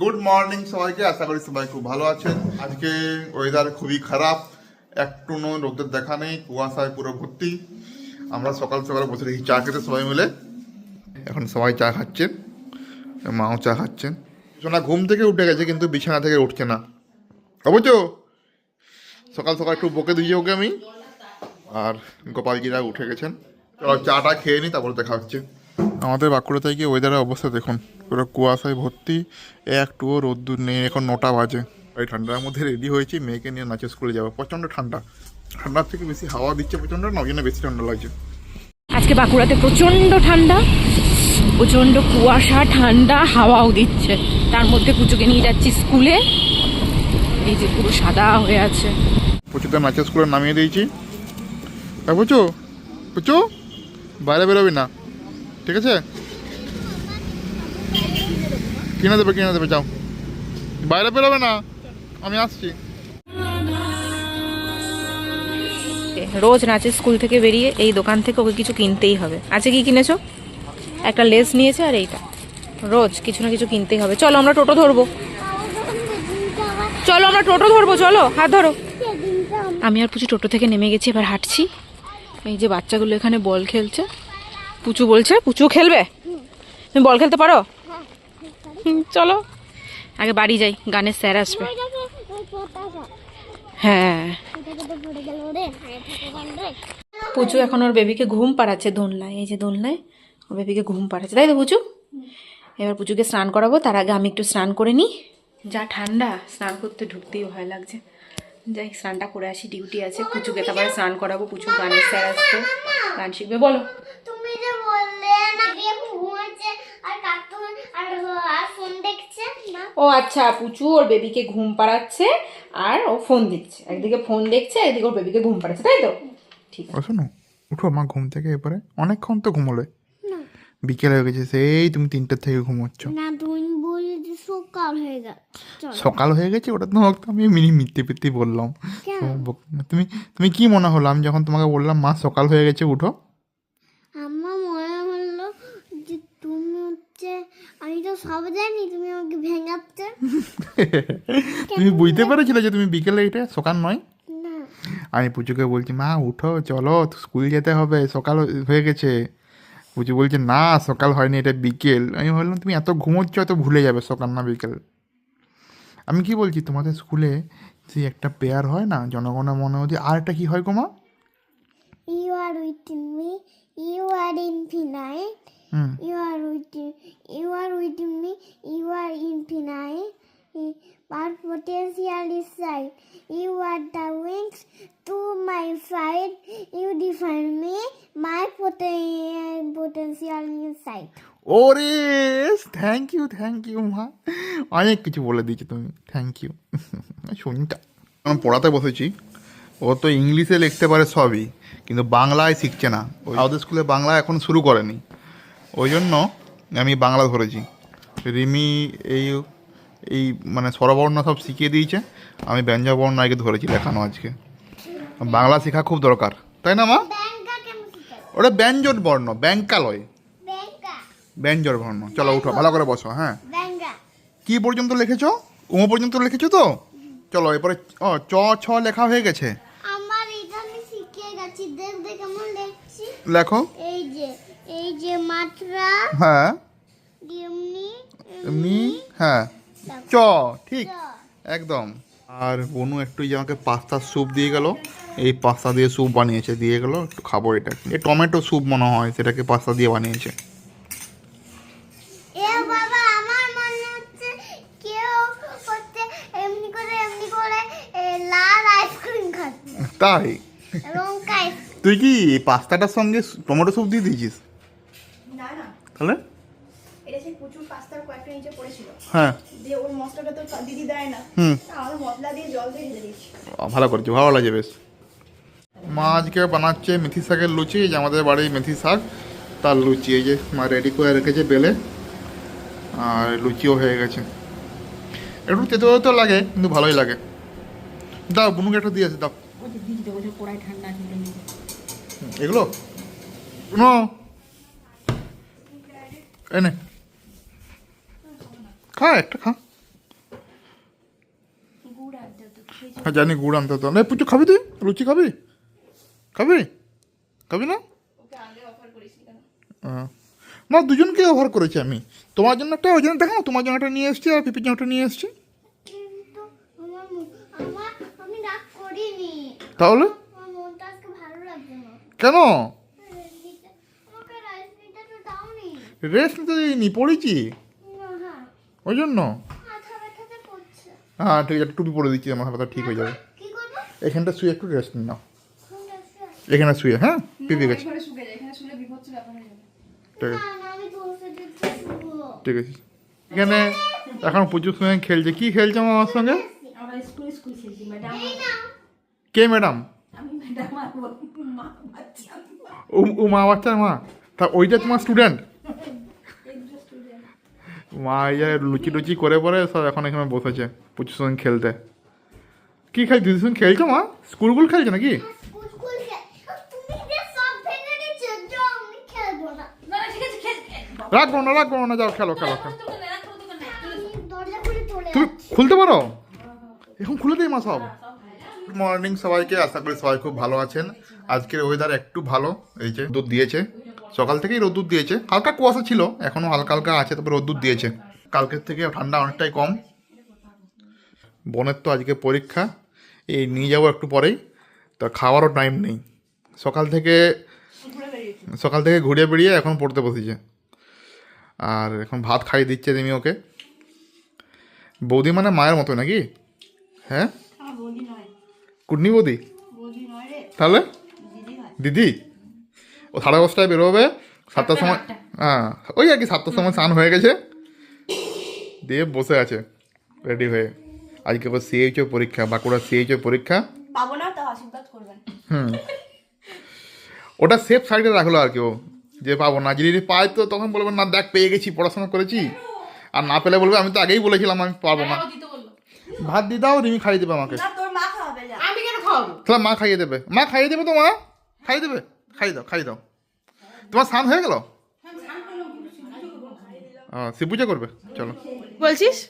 Good morning সবাইকে, আশা করি সবাই খুব ভালো আছেন। আজকে ওয়েদার খুবই খারাপ একটু রোদের দেখা নেই, কুয়াশায় পুরো ভর্তি। আমরা সকাল সকাল বসে রেখেছি চা খেতে সবাই মিলে। এখন সবাই চা খাচ্ছেন, মাও চা খাচ্ছেন। সোনা ঘুম থেকে উঠে গেছে, কিন্তু বিছানা থেকে উঠছে না। অবচ সকাল সকাল একটু বকে দিয়েছি ওকে আমি। আর গোপালজিরা উঠে গেছেন। চলো চাটা খেয়ে নিই তারপর দেখা হচ্ছে। আমাদের বাঁকুড়া থেকে ওয়েদারের অবস্থা দেখুন। পুরো কুয়াশায় ভর্তি একটুও রোদ্দুর নেই এখন নটা বাজে। এই ঠান্ডার মধ্যে রেডি হয়েছি মেয়েকে নিয়ে নাচে স্কুলে যাব। প্রচণ্ড ঠান্ডা। ঠান্ডার থেকে বেশি হাওয়া দিচ্ছে প্রচণ্ড না ওই জন্য বেশি ঠান্ডা লাগছে। আজকে বাঁকুড়াতে প্রচণ্ড ঠান্ডা প্রচণ্ড কুয়াশা ঠান্ডা হাওয়াও দিচ্ছে। তার মধ্যে পুজোকে নিয়ে যাচ্ছি স্কুলে এই যে পুরো সাদা হয়ে আছে। পুচুতে নাচের স্কুলে নামিয়ে দিয়েছি। হ্যাঁ পুচু পুচু বাইরে বেরোবি না। ঠিক আছে? কিনে দেবে কিনে দেবে, যাও। বাইরে বেরোবে না। আমি আসছি। রোজ নাচের স্কুল থেকে বেরিয়ে এই দোকান থেকে ওকে কিছু কিনতেই হবে। আজকে কি কিনেছো? একটা লেস নিয়েছে আর এইটা। রোজ কিছু না কিছু কিনতেই হবে। চলো, আমরা টোটো ধরবো। চলো, আমরা টোটো ধরবো, চলো, হাত ধরো। আমি আর পুচু টোটো থেকে নেমে গেছি, এবার হাঁটছি। এই যে বাচ্চাগুলো এখানে বল খেলছে। পুচু বলছে, পুচু খেলবে? তুমি বল খেলতে পারো? চলো। আগে বাড়ি যাই, গানের স্যার আসবে। হ্যাঁ। পুচু এখন ওর বেবিকে ঘুম পাড়াচ্ছে দোলনায়। এই যে দোলনায়, ওর বেবিকে ঘুম পাড়াচ্ছে। তাই তো, পুচু? এবার পুচুকে স্নান করাবো, তার আগে আমি একটু স্নান করে নিই। যা ঠান্ডা, স্নান করতে ঢুকতেই ভয় লাগছে। যাই স্নানটা করে আসি, ডিউটি আছে। পুচুকে তারপরে স্নান করাবো পুচু গানের স্যার আসবে, গান শিখবে। বলো। তুমি যে বললে না দিয়ে ঘুমাচ্ছে আর কার্টুন আর আর ফোন দেখছে না? ও আচ্ছা পুচু ওর বেবিকে ঘুম পাড়াচ্ছে আর ও ফোন দেখছে একদিকে ফোন দেখছে একদিকে ওর বেবিকে ঘুম পাড়াচ্ছে তাই তো? ঠিক আছে। শোনো উঠো মা ঘুম থেকে এবারে। অনেকক্ষণ তো ঘুমোলে। বিকেল হয়ে গেছে সেই তুমি তিনটের থেকে ঘুমোচ্ছ। না তুমি বললে যে সকাল হয়ে চল। সকাল হয়ে গেছে ওটা তোমাকে তো আমি মিনি মিথ্যে পিত্তে বললাম। তুমি তুমি কি মনে হলো? আমি যখন তোমাকে বললাম মা সকাল হয়ে গেছে উঠো আমার মনে হলো যে তুমি হচ্ছে আমি তো সব জানি তুমি আমাকে ভেঙাচ্ছে। তুমি বুঝতে পেরেছিলে যে তুমি বিকেলে এটা সকাল নয়? আমি পুজোকে বলছি মা উঠো চলো স্কুল যেতে হবে সকাল হয়ে গেছে। পুজো বলছে না সকাল হয়নি এটা বিকেল। আমি ভাবলাম তুমি এত ঘুমোচ্ছ এত ভুলে যাবে সকাল না বিকেল। আমি কি বলছি তোমাদের স্কুলে সেই একটা পেয়ার হয় না জনগণের মনে হচ্ছে আর একটা কি হয় গো মা? You are with me you are infinite hmm. You are ওরে থ্যাংক ইউ থ্যাংক ইউ মা। অনেক কিছু বলে দিয়েছ তুমি থ্যাংক ইউ শুনটা। আমি পড়াতে বসেছি। ও তো ইংলিশে লিখতে পারে সবই কিন্তু বাংলায় শিখছে না। ওই আমাদের স্কুলে বাংলা এখন শুরু করেনি। ওই জন্য আমি বাংলা ধরেছি। রিমি এই এই মানে স্বরবর্ণ সব শিখিয়ে দিয়েছে। আমি ব্যঞ্জনবর্ণ আগে ধরেছি লেখানো আজকে। বাংলা শেখা খুব দরকার। তাই না মা? ওটা ব্যঞ্জন বর্ণ ব্যাঙ্কালয় ব্যঞ্জন বর্ণ। চলো উঠো ভালো করে বসো হ্যাঁ. কি পর্যন্ত লিখেছো? উমো পর্যন্ত লিখেছো তো? চলো এরপরে ও চ ছ লেখা হয়ে গেছে। আমার এটা আমি শিখে গেছি দেখ দেখ কেমন দেখছি লেখো। এই যে এই যে মাত্রা হ্যাঁ। এমনি এমনি হ্যাঁ। চ ঠিক। একদম। আর বনু একটু যে আমাকে পাস্তার স্যুপ দিয়ে গেল। এই পাস্তা দিয়ে স্যুপ বানিয়েছে দিয়ে গেল একটু খাব এটা। টমেটো স্যুপ মনে হয় সেটাকে পাস্তা দিয়ে বানিয়েছে এ বাবা আমার মনে হচ্ছে কেউ হচ্ছে এমনি করে এমনি করে এ, লাল আইসক্রিম খাচ্ছে তাই? তুই কি পাস্তাটার সঙ্গে টমেটো সব দিয়ে দিয়েছিস? না না। তাহলে? এটা সেই প্রচুর পাস্তার কয়েকটা নিচে পড়েছিল। হ্যাঁ। দিয়ে ওর মশলাটা তো দিদি দেয় না। হুম। তা মশলা দিয়ে জল দিয়ে ঢেলে দিয়েছি। ভালো করেছে ভালো লাগছে বেশ। মা আজকে বানাচ্ছে মেথি শাকের লুচি এই যে আমাদের বাড়ির মেথি শাক তার লুচি এই যে মা রেডি করে রেখেছে বেলে আর লুচিও হয়ে গেছে। একটু তেতো তেতো লাগে কিন্তু ভালোই লাগে। দাও বুনুকে একটা দিয়ে আছে দাও। এগুলো? এনে খা একটা খা। হ্যাঁ জানি গুড় আনতে হতো না পুচু খাবি তুই? লুচি খাবি? খাবি? খাবি না? না দুজনকে অফার করেছি আমি। তোমার জন্য একটা ওই জন্য দেখো তোমার জন্য একটা নিয়ে এসছি আর পিপির জন্য একটা নিয়ে এসছি কিন্তু আমার মু- আমার আমি রাগ করিনি তাহলে? কেন? রেস্ট নিতে দিইনি, পড়েছি। ওই জন্য? হ্যাঁ ঠিক আছে টুপি পরে দিচ্ছি, আমার হাতটা ঠিক হয়ে যাবে। এখানটা শুয়ে একটু রেস্ট নাও। এখানে শুয়ে হ্যাঁ? পিপি গেছে ঠিক আছে। ঠিক আছে। এখানে এখন প্রচুর সময় খেলছে। কি খেলছে আমার সঙ্গে আমরা স্কুল স্কুল খেলছি ম্যাডাম এই না কে ম্যাডাম? ও মা বাচ্চার মা। তা ওইটা তোমার স্টুডেন্ট মা ইয়ে লুচি টুচি করে পরে সব এখন এখানে বসেছে প্রচুর সঙ্গে খেলতে। কি দিদির সঙ্গে খেলছো মা? স্কুলগুল খেলছে নাকি? স্কুল স্কুল খে- তুমি যে সব ভেঙে দিচ্ছ যাও আমি খেলব না। না না ঠিক আছে খেল। রাখব না রাখব না যাও খেলো খেলো খেলো। তুমি খুলতে পারো? এখন খুলে দিই মা সব মর্নিং সবাইকে, আশা করি সবাই খুব ভালো আছেন। আজকের ওয়েদার একটু ভালো, এই যে রোদ দিয়েছে। সকাল থেকেই রোদ্দুর দিয়েছে। হালকা কুয়াশা ছিল এখনও হালকা হালকা আছে, তবে রোদ্দুর দিয়েছে। কালকের থেকে ঠান্ডা অনেকটাই কম। বনের তো আজকে পরীক্ষা, এই নিয়ে যাব একটু পরেই। তো খাওয়ারও টাইম নেই। সকাল থেকে সকাল থেকে ঘুরে বেরিয়ে এখন পড়তে বসেছে। আর এখন ভাত খাইয়ে দিচ্ছে তুমি ওকে বৌদি মানে মায়ের মতো নাকি? হ্যাঁ? কুটনি বৌদি তাহলে? দিদি ও সাড়ে দশটায় বেরোবে সাতটার সময় হ্যাঁ ওই আর কি সাতটার সময় স্নান হয়ে গেছে। দিয়ে বসে আছে রেডি হয়ে। আজকে আবার সিএইচও পরীক্ষা বাঁকুড়া সিএইচও পরীক্ষা। পাবো না তাও আশীর্বাদ করবেন। হুম। ওটা সেফ সাইডে রাখল আর কি ও যে পাবো না। যদি পায় তো তখন বলবে না দেখ পেয়ে গেছি পড়াশোনা করেছি। আর না পেলে বলবে আমি তো আগেই বলেছিলাম আমি পাবো না। ভাত দিয়ে দাও রিমি খাইয়ে দেবে আমাকে না তোর মা খাওয়াবে যা আমি কেন খাওয়াবো। তাহলে মা খাইয়ে দেবে। মা খাইয়ে দেবে তো মা? খাইয়ে দেবে? খাইয়ে দাও খাইয়ে দাও। তোমার স্নান হয়ে গেল? শিব পূজা করবে। চলো। বলছিস?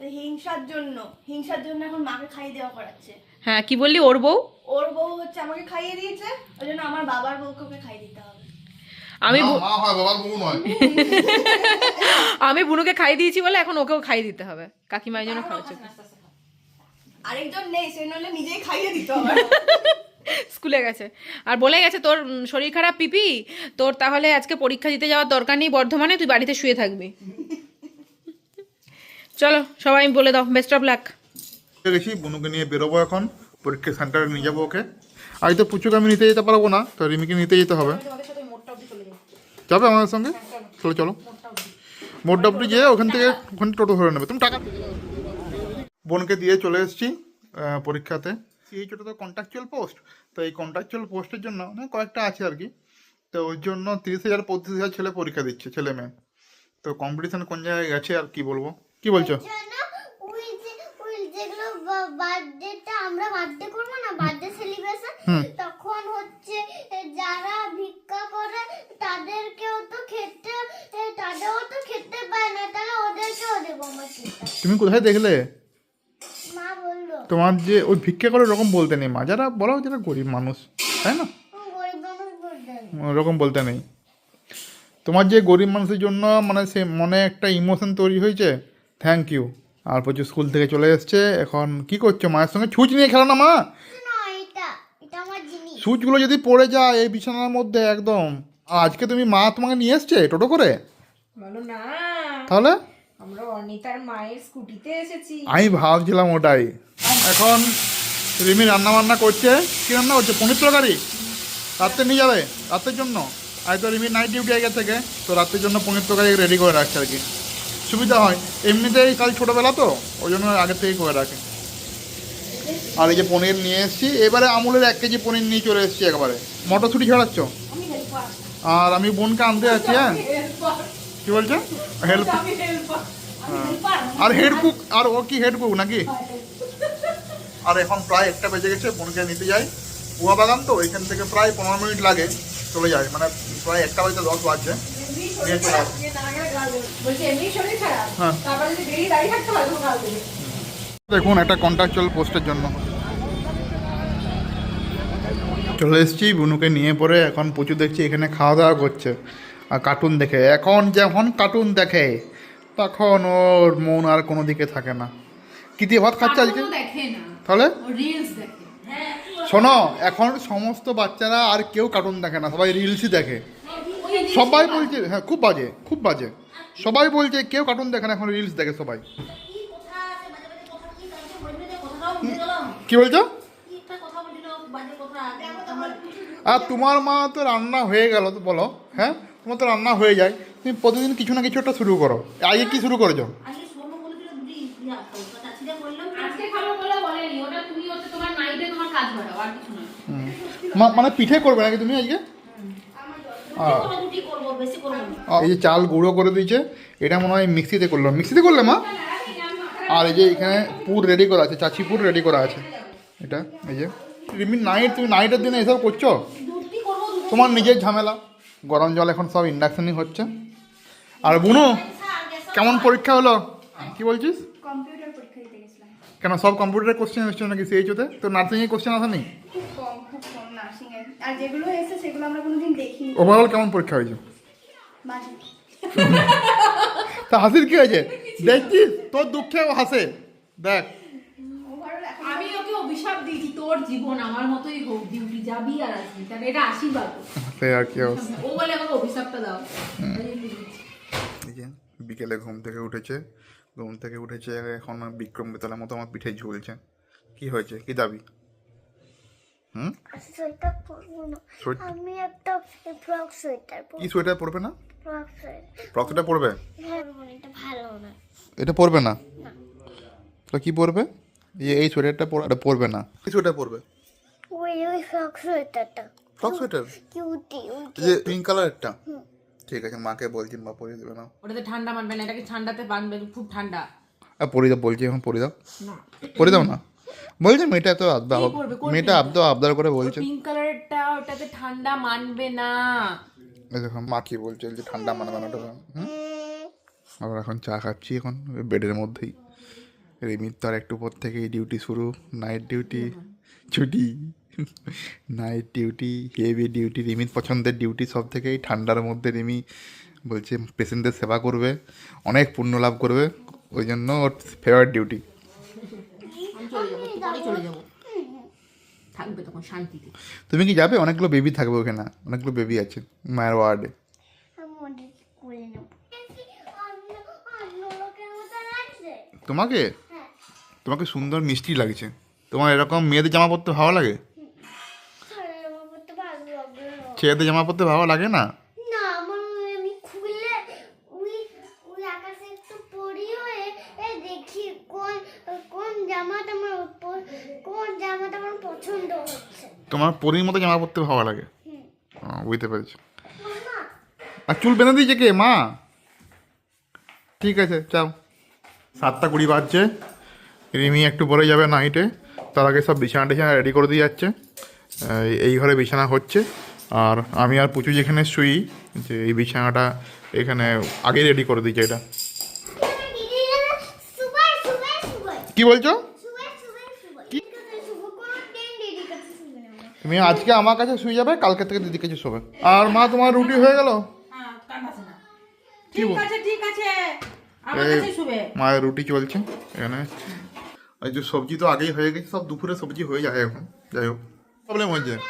হিংসার জন্য। হিংসার জন্য এখন মাকে খাইয়ে দেওয়া করাচ্ছে। হ্যাঁ কি বললি? ওর বউ? ওর বউ হচ্ছে আমাকে খাইয়ে দিয়েছে। ওই জন্য আমার বাবার বউকে ওকে খাইয়ে দিতে হবে। আমি না, বু- মা হয় বাবার বউ নয়। আমি বুনুকে খাই দিয়েছি বলে এখন ওকেও খাই দিতে হবে। কাকিমার জন্য খাওয়াচ্ছে। আরেকজন নেই সে নইলে নিজেই খাইয়ে দিতে হবে স্কুলে গেছে। আর বলে গেছে তোর শরীর খারাপ পিপি? তোর তাহলে আজকে পরীক্ষা দিতে যাওয়ার দরকার নেই বর্ধমানে তুই বাড়িতে শুয়ে থাকবি। চলো সবাই বলে দাও বেস্ট অফ লাক গেছি বনুকে নিয়ে বেরোবো এখন। পরীক্ষা সেন্টারে নিয়ে যাব ওকে। আজ তো পুচুকে আমি নিতে যেতে পারব না তো রিমিকে নিতে যেতে হবে। যাবে আমাদের সঙ্গে? চলো। চলো মোট ডাবলি যেয়ে ওখান থেকে ওখানে টোটো ধরে নেবে। তুমি টাকা বোনকে দিয়ে চলে এসেছি পরীক্ষাতে। এই ছোটো তো কন্ট্রাকচুয়াল পোস্ট তো এই কন্ট্রাকচুয়াল পোস্টের জন্য না কয়েকটা আছে আর কি। তো ওই জন্য তিরিশ হাজার পঁচিশ হাজার ছেলে পরীক্ষা দিচ্ছে ছেলে মেয়ে। তো কম্পিটিশন কোন জায়গায় গেছে আর কি বলব? কি বলছো? বার্থডেটা আমরা বার্থডে করব না বার্থডে সেলিব্রেশন তখন হচ্ছে এ, যারা ভিক্ষা করে তাদেরকেও তো খেতে তাদেরও তো খেতে পায় না তাহলে ওদেরকেও দেবো আমার তুমি কোথায় দেখলে? তোমার যে ওই ভিক্ষা করে ওরকম বলতে নেই মা। যারা বলো যারা গরিব মানুষ তাই না? ওরকম বলতে নেই। তোমার যে গরিব মানুষের জন্য মানে সে মনে একটা ইমোশন তৈরি হয়েছে থ্যাংক ইউ আর প্রচুর স্কুল থেকে চলে এসছে এখন কি করছ মায়ের সঙ্গে? ছুঁচ নিয়ে খেলো না মা? সুচগুলো যদি পড়ে যায় এই বিছানার মধ্যে একদম। আজকে তুমি মা তোমাকে নিয়ে এসছে টোটো করে? তাহলে? আমরা অনিতার মায়ের স্কুটিতে এসেছি। আমি ভাবছিলাম ওটাই। এখন রিমি রান্না বান্না করছে। কি রান্না করছে? পনির তরকারি? রাত্রে নিয়ে যাবে? রাতের জন্য? আজ তো রিমি নাইট ডিউটি আগে থেকে তো রাতের জন্য পনির তরকারি রেডি করে রাখছে আর কি। সুবিধা হয়। এমনিতেই কাল ছোটোবেলা তো ওই জন্য আগে থেকেই করে রাখে। আর এই যে পনির নিয়ে এসেছি এবারে আমুলের এক কেজি পনির নিয়ে চলে এসেছি একবারে। মটরশুঁটি ছড়াচ্ছ? আর আমি বোনকে আনতে যাচ্ছি হ্যাঁ? কি বলছো? হেল্প আর হেড কুক আর ও কি হেড কুক নাকি? আর এখন প্রায় একটা বেজে গেছে, বোনকে নিতে যাই। কুয়া বাগান তো এখান থেকে প্রায় পনেরো মিনিট লাগে চলে যায় মানে প্রায় একটা বাজতে দশ বাজছে। নিয়ে হ্যাঁ। দেখুন, একটা কন্ট্রাকচুয়াল পোস্টের জন্য। চলে এসেছি, বুনুকে নিয়ে পরে এখন প্রচুর দেখছি, এখানে খাওয়া দাওয়া করছে। কার্টুন দেখে। এখন যখন কার্টুন দেখে তখন ওর মন আর কোনো দিকে থাকে না। কি দিয়ে ভাত খাচ্ছে আজকে? তাহলে? শোনো এখন সমস্ত বাচ্চারা আর কেউ কার্টুন দেখে না সবাই রিলসই দেখে। সবাই বলছে হ্যাঁ খুব বাজে খুব বাজে। সবাই বলছে কেউ কার্টুন দেখে না এখন রিলস দেখে সবাই। কি বলছো? আর তোমার মা তো রান্না হয়ে গেল তো বলো হ্যাঁ? তোমার তো রান্না হয়ে যায় তুমি প্রতিদিন কিছু না কিছু একটা শুরু করো। আগে কি শুরু করেছ? আজকে খাব বলে বলেনি ওটা তুমি হচ্ছে তোমার নাইটে তোমার কাজ বাড়াও আর কিছু না। মা- মানে পিঠে করবে নাকি তুমি আজকে? এই যে চাল গুঁড়ো করে দিয়েছে এটা মনে হয় মিক্সিতে করল। মিক্সিতে করলে মা? আর এই যে এখানে পুর রেডি করা আছে চাচি পুর রেডি করা আছে। এটা এই যে। রিমি নাইট তুমি নাইটের দিনে এসব করছ? তোমার নিজের ঝামেলা। গরম জল এখন সব ইন্ডাকশনই হচ্ছে। আর বুনু কেমন পরীক্ষা হলো? কি বলছিস? কেন সব কম্পিউটারের কোশ্চেন এসছে নাকি সিএইচওতে তো নার্সিংয়ে কোশ্চেন আসেনি ওভারঅল কেমন পরীক্ষা হয়েছে? তা হাসির কি হয়েছে? দেখছিস তোর দুঃখে ও হাসে। দেখ ওভারঅল এখন আমি ওকে অভিশাপ দিয়েছি তোর জীবন আমার মতোই হোক ডিউটি যাবি আর আসবি। তাহলে এটা আশীর্বাদ সে আর কি অবস্থা? ও বলে আমাকে অভিশাপটা দাও। তাই যে বিকেলে ঘুম থেকে উঠেছে ঘুম থেকে উঠেছে এখন বিক্রম বেতালের মতো আমার পিঠে ঝুলছে। কি হয়েছে? কি দাবি? হুম? সোয়েটার পরবো না। আমি একটা ফ্রক সোয়েটার পরবো। কি সোয়েটার পরবে না? Frock sweater. ফ্রকটা পরবে? হ্যাঁ এটা ভালো না। এটা পরবে না। তো কি পরবে? এই এই সোয়েটারটা পর পরবে না। কি সোয়েটার পরবে? ওই ওই ফ্রক সোয়েটারটা ফ্রক সোয়েটার কিউটি যে পিঙ্ক কালারেরটা ঠিক আছে মাকে বলছি মা পরিয়ে দেবে না। ওটাতে ঠান্ডা মানবে না এটাকে ঠান্ডাতে বানবে খুব ঠান্ডা। আর পরিয়ে দাও বলছি এখন পরিয়ে দাও। পরিয়ে দাও না? বলছে মেয়েটা তো আবদা কি করবে? কোন মেয়েটা আবদা আবদার করে বলছে। পিঙ্ক কালারেরটা ওটাতে ঠান্ডা মানবে না। দেখো মা কি বলছে যে ঠান্ডা মানে বানাটা হুম? আবার এখন চা খাচ্ছি এখন বেডের মধ্যেই। রিমির তো আর একটু পর থেকেই ডিউটি শুরু। নাইট ডিউটি ছুটি। নাইট ডিউটি হেভি ডিউটি রিমির পছন্দের ডিউটি সব থেকেই ঠান্ডার মধ্যে রিমি বলছে পেশেন্টদের সেবা করবে অনেক পুণ্য লাভ করবে ওই জন্য ওর ফেভারিট ডিউটি যাব একটু পরেই চলে যাব। থাকবে তখন শান্তিতে। তুমি কি যাবে? অনেকগুলো বেবি থাকবে ওখানে অনেকগুলো বেবি আছে মায়ের ওয়ার্ডে তোমাকে? তোমাকে সুন্দর মিষ্টি লাগছে। তোমার এরকম মেয়েদের জামা পরতে ভালো লাগে। ছেলেদের জামা পরতে ভালো লাগে না? তোমার পরীর মতো জামা পরতে ভালো লাগে? বুঝতে পেরেছি। আর চুল বেঁধে দিয়েছে কে? মা? ঠিক আছে চাও। সাতটা কুড়ি বাজছে। রিমি একটু পরে যাবে নাইটে তার আগে সব বিছানা টিছানা রেডি করে দিয়ে যাচ্ছে। এই- ঘরে বিছানা হচ্ছে। আর আমি আর পুচু যেখানে শুই যে এই বিছানাটা এখানে আগেই রেডি করে দিয়েছে এটা। কি বলছো? দিদি। তুমি আজকে আমার কাছে শুয়ে যাবে কালকে থেকে দিদির কাছে শোবে। আর মা তোমার রুটি হয়ে গেল? কি আছে ঠিক আছে। এই মায়ের রুটি চলছে। এখানে এই যে সবজি তো আগেই হয়ে গেছে সব দুপুরে সবজি হয়ে যায় এখন। যাই হোক প্রবলেম যায়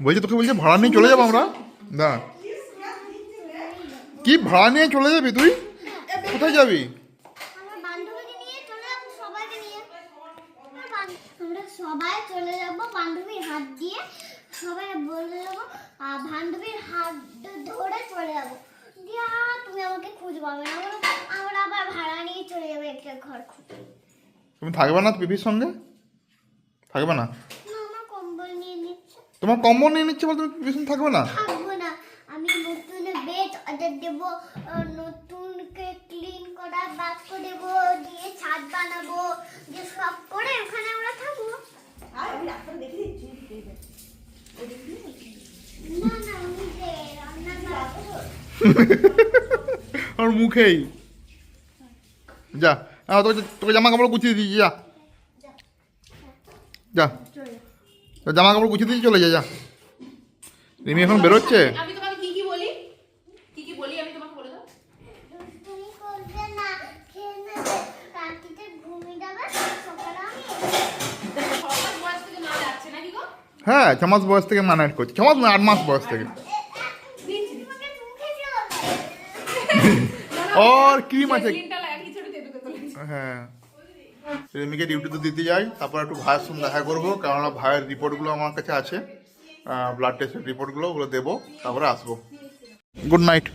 বলছি তোকে বলছে ভাড়া নিয়ে চলে যাব আমরা? না। কি ভাড়া নিয়ে চলে যাবি তুই? কোথায় যাবি? সবাই চলে যাব বান্ধবীর হাত দিয়ে সবাই বলে যাব বান্ধবীর হাত ধরে চলে যাব। দিয়ে তুমি আমাকে খুঁজে পাবে না। আমরা আবার ভাড়া নিয়ে চলে যাব একটা ঘর খুঁজে তুমি থাকবে না পিপির সঙ্গে? থাকবে না? না আমার নিয়ে তোমার কম্বল নিয়ে নিচ্ছে বলে তুমি পিপির সঙ্গে থাকবে না? থাকব না। আমি নতুন বেড অর্ডার দেবো নতুন ক্লিন করা বাক্স দেবো দিয়ে ছাদ বানাবো দিয়ে সব করে ওখানে আমরা থাকব। আর আমি ডাক্তার দেখে। দিচ্ছি আর মুখেই। যা। তোকে তোকে জামা কাপড় গুছিয়ে দিয়েছি যা। যা। তো জামা কাপড় গুছিয়ে দিয়েছি চলে যা যা। রিমি এখন বেরোচ্ছে? আমি তোমাকে কি কি বলি? কি কি বলি আমি তোমাকে বলে দাও। তুমি করবে না খেয়ে নেবে। রাত্রিতে ঘুমিয়ে যাবে সকালে আমি ছ মাস বয়স থেকে মা যাচ্ছে নাকি গো? হ্যাঁ ছ মাস বয়স থেকে ম্যানেজ করছি। ছ মাস আট মাস বয়স থেকে। ওর ক্রিম আছে হ্যাঁ। রেমিকে ডিউটিতে দিতে যাই। তারপর একটু ভাইয়ের সঙ্গে দেখা করব। কেননা ভাইয়ের রিপোর্টগুলো আমার কাছে আছে। ব্লাড টেস্টের রিপোর্টগুলো ওগুলো দেবো। তারপরে আসব। Good night